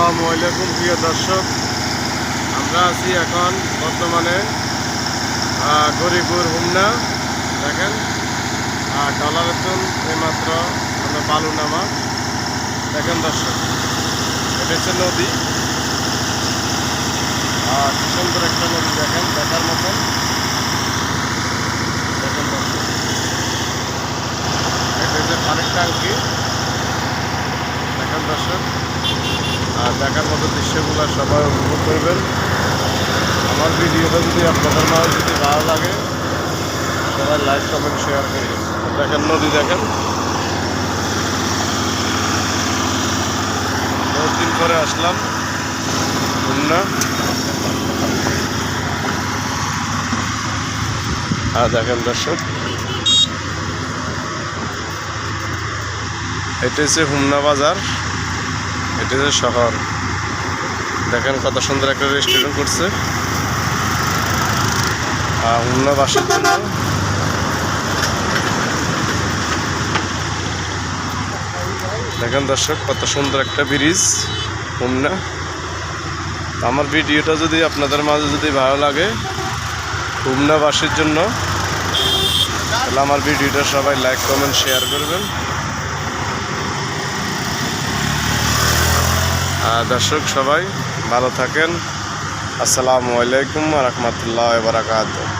আসসালামু আলাইকুম, প্রিয় দর্শক। আমরা আছি এখন বর্তমানে গরিপুর হুমনা। দেখেন আর ডলারের তুন এইমাত্র আমরা বালু নামা। দেখেন দর্শক, এটা হচ্ছে নদী। আর সুন্দর একটা নদী, দেখেন, দেখার মতন। দেখেন দর্শক, এটা হচ্ছে পানির ট্যাঙ্কি। দেখেন দর্শক। আর দেখার মতো দৃশ্যগুলো সবাই উপভোগ করবেন। আমার ভিডিওটা যদি আপনাদের মাঝে যদি ভালো লাগে, সবাই লাইক কমেন্ট শেয়ার করবেন। দেখেন, নদী দেখেন। বহুত দিন পরে আসলাম, খুলনা। আর দেখেন দর্শক, এটা হচ্ছে হুমনা বাজার। এটা হচ্ছে শহর। দেখেন কত সুন্দর একটা রেস্টুরেন্ট করছে। আর হুমনা বাসার জন্য দেখেন দর্শক, কত সুন্দর একটা ব্রিজ হুমনা আমার ভিডিওটা যদি আপনাদের মাঝে যদি ভালো লাগে হুমনাবাসীর জন্য, তাহলে আমার ভিডিওটা সবাই লাইক কমেন্ট শেয়ার করবেন। দর্শক সবাই ভালো থাকেন। আসসালামু আলাইকুম রহমতুল্লাহ বারাকাতুহ।